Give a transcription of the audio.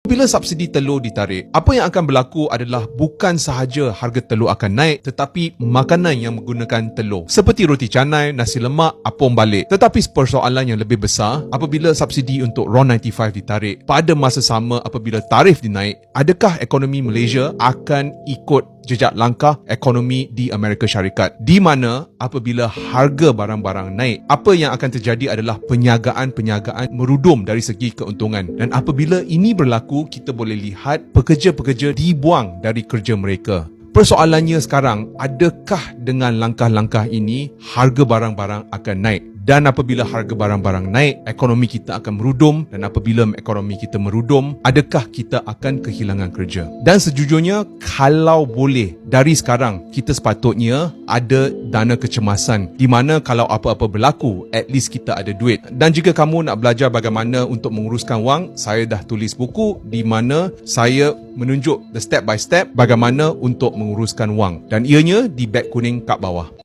Bila subsidi telur ditarik, apa yang akan berlaku adalah bukan sahaja harga telur akan naik tetapi makanan yang menggunakan telur seperti roti canai, nasi lemak, apom balik. Tetapi persoalan yang lebih besar apabila subsidi untuk RON 95 ditarik pada masa sama apabila tarif dinaik, adakah ekonomi Malaysia akan ikut jejak langkah ekonomi di Amerika Syarikat. Di mana apabila harga barang-barang naik apa yang akan terjadi adalah penyagaan-penyagaan merudum dari segi keuntungan. Dan apabila ini berlaku kita boleh lihat pekerja-pekerja dibuang dari kerja mereka. Persoalannya sekarang, adakah dengan langkah-langkah ini harga barang-barang akan naik? Dan apabila harga barang-barang naik, ekonomi kita akan merudum dan apabila ekonomi kita merudum, adakah kita akan kehilangan kerja? Dan sejujurnya, kalau boleh dari sekarang, kita sepatutnya ada dana kecemasan di mana kalau apa-apa berlaku, at least kita ada duit. Dan jika kamu nak belajar bagaimana untuk menguruskan wang, saya dah tulis buku di mana saya menunjuk the step by step bagaimana untuk menguruskan wang. Dan ianya di beg kuning kat bawah.